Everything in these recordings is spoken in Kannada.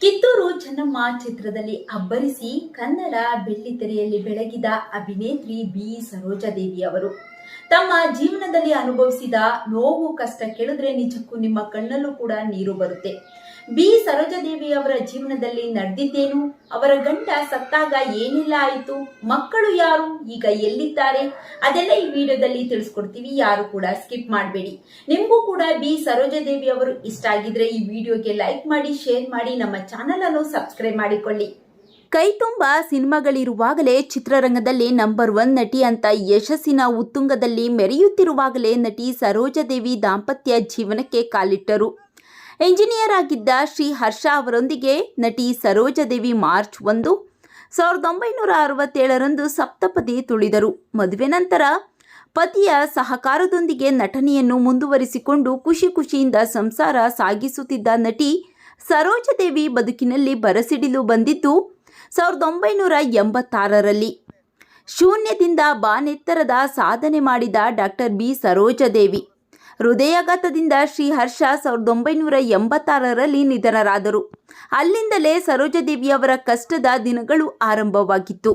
ಕಿತ್ತೂರು ಚೆನ್ನಮ್ಮ ಚಿತ್ರದಲ್ಲಿ ಅಬ್ಬರಿಸಿ ಕನ್ನಡ ಬೆಳ್ಳಿತೆರೆಯಲ್ಲಿ ಬೆಳಗಿದ ಅಭಿನೇತ್ರಿ ಬಿ ಸರೋಜಾದೇವಿ ಅವರು. ತಮ್ಮ ಜೀವನದಲ್ಲಿ ಅನುಭವಿಸಿದ ನೋವು, ಕಷ್ಟ ಕೇಳಿದ್ರೆ ನಿಜಕ್ಕೂ ನಿಮ್ಮ ಕಣ್ಣಲ್ಲೂ ಕೂಡ ನೀರು ಬರುತ್ತೆ. ಬಿ ಸರೋಜಾದೇವಿ ಅವರ ಜೀವನದಲ್ಲಿ ನಡೆದಿದ್ದೇನು? ಅವರ ಗಂಡ ಸತ್ತಾಗ ಏನೆಲ್ಲ ಆಯಿತು? ಮಕ್ಕಳು ಯಾರು? ಈಗ ಎಲ್ಲಿದ್ದಾರೆ? ಅದೆಲ್ಲ ಈ ವಿಡಿಯೋದಲ್ಲಿ ತಿಳಿಸ್ಕೊಡ್ತೀವಿ. ಯಾರು ಕೂಡ ಸ್ಕಿಪ್ ಮಾಡಬೇಡಿ. ನಿಮಗೂ ಕೂಡ ಬಿ ಸರೋಜಾದೇವಿ ಅವರು ಇಷ್ಟ ಆಗಿದ್ರೆ ಈ ವಿಡಿಯೋಗೆ ಲೈಕ್ ಮಾಡಿ, ಶೇರ್ ಮಾಡಿ, ನಮ್ಮ ಚಾನಲ್ ಅನ್ನು ಸಬ್ಸ್ಕ್ರೈಬ್ ಮಾಡಿಕೊಳ್ಳಿ. ಕೈ ತುಂಬ ಸಿನಿಮಾಗಳಿರುವಾಗಲೇ ಚಿತ್ರರಂಗದಲ್ಲಿ ನಂಬರ್ ಒನ್ ನಟಿ ಅಂತ ಯಶಸ್ಸಿನ ಉತ್ತುಂಗದಲ್ಲಿ ಮೆರೆಯುತ್ತಿರುವಾಗಲೇ ನಟಿ ಸರೋಜಾದೇವಿ ದಾಂಪತ್ಯ ಜೀವನಕ್ಕೆ ಕಾಲಿಟ್ಟರು. ಎಂಜಿನಿಯರ್ ಆಗಿದ್ದ ಶ್ರೀ ಹರ್ಷ ಅವರೊಂದಿಗೆ ನಟಿ ಸರೋಜಾದೇವಿ ಮಾರ್ಚ್ ಒಂದು. ಸಾವಿರದ ಒಂಬೈನೂರ ಅರವತ್ತೇಳರಂದು ಸಪ್ತಪದಿ ತುಳಿದರು. ಮದುವೆ ನಂತರ ಪತಿಯ ಸಹಕಾರದೊಂದಿಗೆ ನಟನೆಯನ್ನು ಮುಂದುವರಿಸಿಕೊಂಡು ಖುಷಿ ಖುಷಿಯಿಂದ ಸಂಸಾರ ಸಾಗಿಸುತ್ತಿದ್ದ ನಟಿ ಸರೋಜಾದೇವಿ ಬದುಕಿನಲ್ಲಿ ಬರಸಿಡಿಲು ಬಂದಿದ್ದು ಸಾವಿರದ ಒಂಬೈನೂರ ಎಂಬತ್ತಾರರಲ್ಲಿ. ಶೂನ್ಯದಿಂದ ಬಾನೆತ್ತರದ ಸಾಧನೆ ಮಾಡಿದ ಡಾಕ್ಟರ್ ಬಿ ಸರೋಜಾದೇವಿ ಹೃದಯಾಘಾತದಿಂದ ಶ್ರೀ ಹರ್ಷ ಸಾವಿರದ ಒಂಬೈನೂರ ಎಂಬತ್ತಾರರಲ್ಲಿ ನಿಧನರಾದರು. ಅಲ್ಲಿಂದಲೇ ಸರೋಜದೇವಿಯವರ ಕಷ್ಟದ ದಿನಗಳು ಆರಂಭವಾಗಿತ್ತು.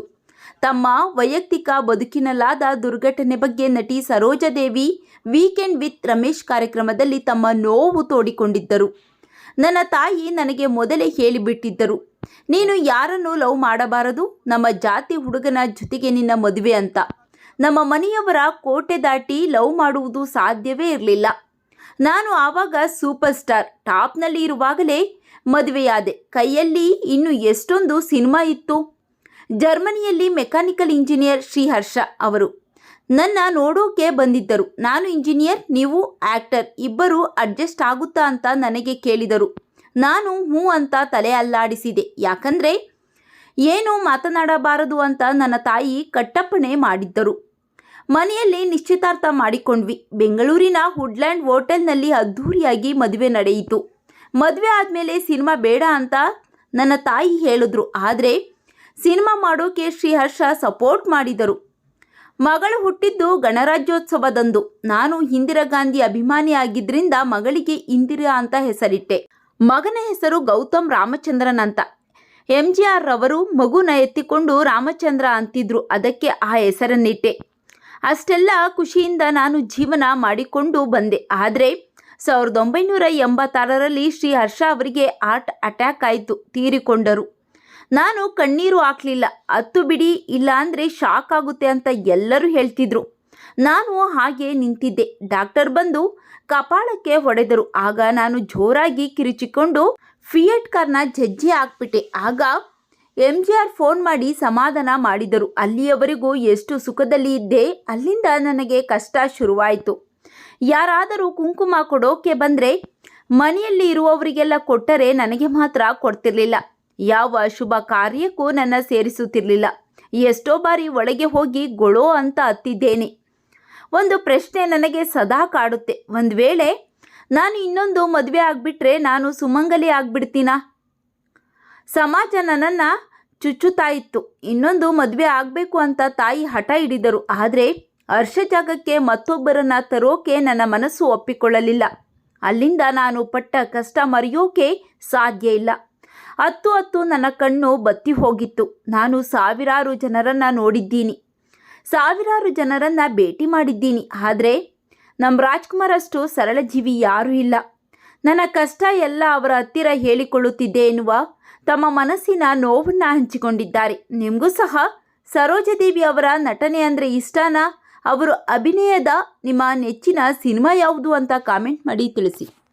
ತಮ್ಮ ವೈಯಕ್ತಿಕ ಬದುಕಿನಲ್ಲಾದ ದುರ್ಘಟನೆ ಬಗ್ಗೆ ನಟಿ ಸರೋಜಾದೇವಿ ವೀಕೆಂಡ್ ವಿತ್ ರಮೇಶ್ ಕಾರ್ಯಕ್ರಮದಲ್ಲಿ ತಮ್ಮ ನೋವು ತೋಡಿಕೊಂಡಿದ್ದರು. ನನ್ನ ತಾಯಿ ನನಗೆ ಮೊದಲೇ ಹೇಳಿಬಿಟ್ಟಿದ್ದರು. ನೀನು ಯಾರನ್ನು ಲವ್ ಮಾಡಬಾರದು, ನಮ್ಮ ಜಾತಿ ಹುಡುಗನ ಜೊತೆಗೆ ನಿನ್ನ ಮದುವೆ ಅಂತ. ನಮ್ಮ ಮನೆಯವರ ಕೋಟೆ ದಾಟಿ ಲವ್ ಮಾಡುವುದು ಸಾಧ್ಯವೇ ಇರಲಿಲ್ಲ. ನಾನು ಆವಾಗ ಸೂಪರ್ ಸ್ಟಾರ್ ಟಾಪ್ನಲ್ಲಿ ಇರುವಾಗಲೇ ಮದುವೆಯಾದೆ. ಕೈಯಲ್ಲಿ ಇನ್ನು ಎಷ್ಟೊಂದು ಸಿನಿಮಾ ಇತ್ತು? ಜರ್ಮನಿಯಲ್ಲಿ ಮೆಕ್ಯಾನಿಕಲ್ ಇಂಜಿನಿಯರ್ ಶ್ರೀಹರ್ಷ ಅವರು. ನನ್ನ ನೋಡೋಕೆ ಬಂದಿದ್ದರು. ನಾನು ಇಂಜಿನಿಯರ್, ನೀವು ಆ್ಯಕ್ಟರ್ ಇಬ್ಬರು ಅಡ್ಜಸ್ಟ್ ಆಗುತ್ತಾ ಅಂತ ನನಗೆ ಕೇಳಿದರು. ನಾನು ಹ್ಞೂ ಅಂತ ತಲೆ ಅಲ್ಲಾಡಿಸಿದೆ. ಯಾಕಂದರೆ ಏನು ಮಾತನಾಡಬಾರದು ಅಂತ ನನ್ನ ತಾಯಿ ಕಟ್ಟಪ್ಪಣೆ ಮಾಡಿದ್ದರು. ಮನೆಯಲ್ಲಿ ನಿಶ್ಚಿತಾರ್ಥ ಮಾಡಿಕೊಂಡ್ವಿ. ಬೆಂಗಳೂರಿನ ವುಡ್ಲ್ಯಾಂಡ್ ಹೋಟೆಲ್ನಲ್ಲಿ ಅದ್ಧೂರಿಯಾಗಿ ಮದುವೆ ನಡೆಯಿತು. ಮದುವೆ ಆದಮೇಲೆ ಸಿನಿಮಾ ಬೇಡ ಅಂತ ನನ್ನ ತಾಯಿ ಹೇಳಿದ್ರು. ಆದರೆ ಸಿನಿಮಾ ಮಾಡೋಕೆ ಶ್ರೀಹರ್ಷ ಸಪೋರ್ಟ್ ಮಾಡಿದರು. ಮಗಳು ಹುಟ್ಟಿದ್ದು ಗಣರಾಜ್ಯೋತ್ಸವದಂದು. ನಾನು ಇಂದಿರಾ ಗಾಂಧಿ ಅಭಿಮಾನಿ ಆಗಿದ್ದರಿಂದ ಮಗಳಿಗೆ ಇಂದಿರಾ ಅಂತ ಹೆಸರಿಟ್ಟೆ. ಮಗನ ಹೆಸರು ಗೌತಮ್ ರಾಮಚಂದ್ರನ್ ಅಂತ. ಎಂ ಜಿ ಆರ್ ರವರು ಮಗುನ ಎತ್ತಿಕೊಂಡು ರಾಮಚಂದ್ರ ಅಂತಿದ್ರು. ಅದಕ್ಕೆ ಆ ಹೆಸರನ್ನಿಟ್ಟೆ. ಅಷ್ಟೆಲ್ಲ ಖುಷಿಯಿಂದ ನಾನು ಜೀವನ ಮಾಡಿಕೊಂಡು ಬಂದೆ. ಆದರೆ ಸಾವಿರದ ಒಂಬೈನೂರ ಎಂಬತ್ತಾರರಲ್ಲಿ ಶ್ರೀ ಹರ್ಷ ಅವರಿಗೆ ಹಾರ್ಟ್ ಅಟ್ಯಾಕ್ ಆಯಿತು ತೀರಿಕೊಂಡರು. ನಾನು ಕಣ್ಣೀರು ಹಾಕಲಿಲ್ಲ. ಹತ್ತು ಬಿಡಿ ಇಲ್ಲ ಅಂದರೆ ಶಾಕ್ ಆಗುತ್ತೆ ಅಂತ ಎಲ್ಲರೂ ಹೇಳ್ತಿದ್ರು. ನಾನು ಹಾಗೆ ನಿಂತಿದ್ದೆ. ಡಾಕ್ಟರ್ ಬಂದು ಕಪಾಳಕ್ಕೆ ಹೊಡೆದರು. ಆಗ ನಾನು ಜೋರಾಗಿ ಕಿರುಚಿಕೊಂಡು ಫಿಯಟ್ ಕಾರ್ನ ಜಜ್ಜಿ ಹಾಕ್ಬಿಟ್ಟೆ ಆಗ ಎಂ ಜಿ ಆರ್ ಫೋನ್ ಮಾಡಿ ಸಮಾಧಾನ ಮಾಡಿದರು. ಅಲ್ಲಿಯವರೆಗೂ ಎಷ್ಟು ಸುಖದಲ್ಲಿ ಇದ್ದೆ, ಅಲ್ಲಿಂದ ನನಗೆ ಕಷ್ಟ ಶುರುವಾಯಿತು. ಯಾರಾದರೂ ಕುಂಕುಮ ಕೊಡೋಕೆ ಬಂದರೆ, ಮನೆಯಲ್ಲಿ ಇರುವವರಿಗೆಲ್ಲ ಕೊಟ್ಟರೆ ನನಗೆ ಮಾತ್ರ ಕೊಡ್ತಿರ್ಲಿಲ್ಲ. ಯಾವ ಶುಭ ಕಾರ್ಯಕ್ಕೂ ನನ್ನ ಸೇರಿಸುತ್ತಿರಲಿಲ್ಲ. ಎಷ್ಟೋ ಬಾರಿ ಒಳಗೆ ಹೋಗಿ ಗೊಳೋ ಅಂತ ಹತ್ತಿದ್ದೇನೆ ಒಂದು ಪ್ರಶ್ನೆ ನನಗೆ ಸದಾ ಕಾಡುತ್ತೆ. ಒಂದು ವೇಳೆ ನಾನು ಇನ್ನೊಂದು ಮದುವೆ ಆಗಿಬಿಟ್ರೆ ನಾನು ಸುಮಂಗಲಿ ಆಗ್ಬಿಡ್ತೀನಾ? ಸಮಾಜ ನನ್ನನ್ನು ಚುಚ್ಚುತ್ತಾ ಇತ್ತು. ಇನ್ನೊಂದು ಮದುವೆ ಆಗಬೇಕು ಅಂತ ತಾಯಿ ಹಠ ಹಿಡಿದರು. ಆದರೆ ಹರ್ಷ ಜಾಗಕ್ಕೆ ಮತ್ತೊಬ್ಬರನ್ನ ತರೋಕೆ ನನ್ನ ಮನಸ್ಸು ಒಪ್ಪಿಕೊಳ್ಳಲಿಲ್ಲ. ಅಲ್ಲಿಂದ ನಾನು ಪಟ್ಟ ಕಷ್ಟ ಮರೆಯೋಕೆ ಸಾಧ್ಯ ಇಲ್ಲ. ಹತ್ತು ಹತ್ತು ನನ್ನ ಕಣ್ಣು ಬತ್ತಿ ಹೋಗಿತ್ತು. ನಾನು ಸಾವಿರಾರು ಜನರನ್ನು ನೋಡಿದ್ದೀನಿ. ಸಾವಿರಾರು ಜನರನ್ನು ಭೇಟಿ ಮಾಡಿದ್ದೀನಿ. ಆದರೆ ನಮ್ಮ ರಾಜ್ಕುಮಾರ್ ಅಷ್ಟು ಸರಳ ಜೀವಿ ಯಾರೂ ಇಲ್ಲ. ನನ್ನ ಕಷ್ಟ ಎಲ್ಲ ಅವರ ಹತ್ತಿರ ಹೇಳಿಕೊಳ್ಳುತ್ತಿದ್ದೆ ಎನ್ನುವ ತಮ್ಮ ಮನಸ್ಸಿನ ನೋವನ್ನು ಹಂಚಿಕೊಂಡಿದ್ದಾರೆ. ನಿಮಗೂ ಸಹ ಸರೋಜದೇವಿ ಅವರ ನಟನೆ ಅಂದರೆ ಇಷ್ಟನಾ? ಅವರು ಅಭಿನಯದ ನಿಮ್ಮ ನೆಚ್ಚಿನ ಸಿನಿಮಾ ಯಾವುದು ಅಂತ ಕಾಮೆಂಟ್ ಮಾಡಿ ತಿಳಿಸಿ.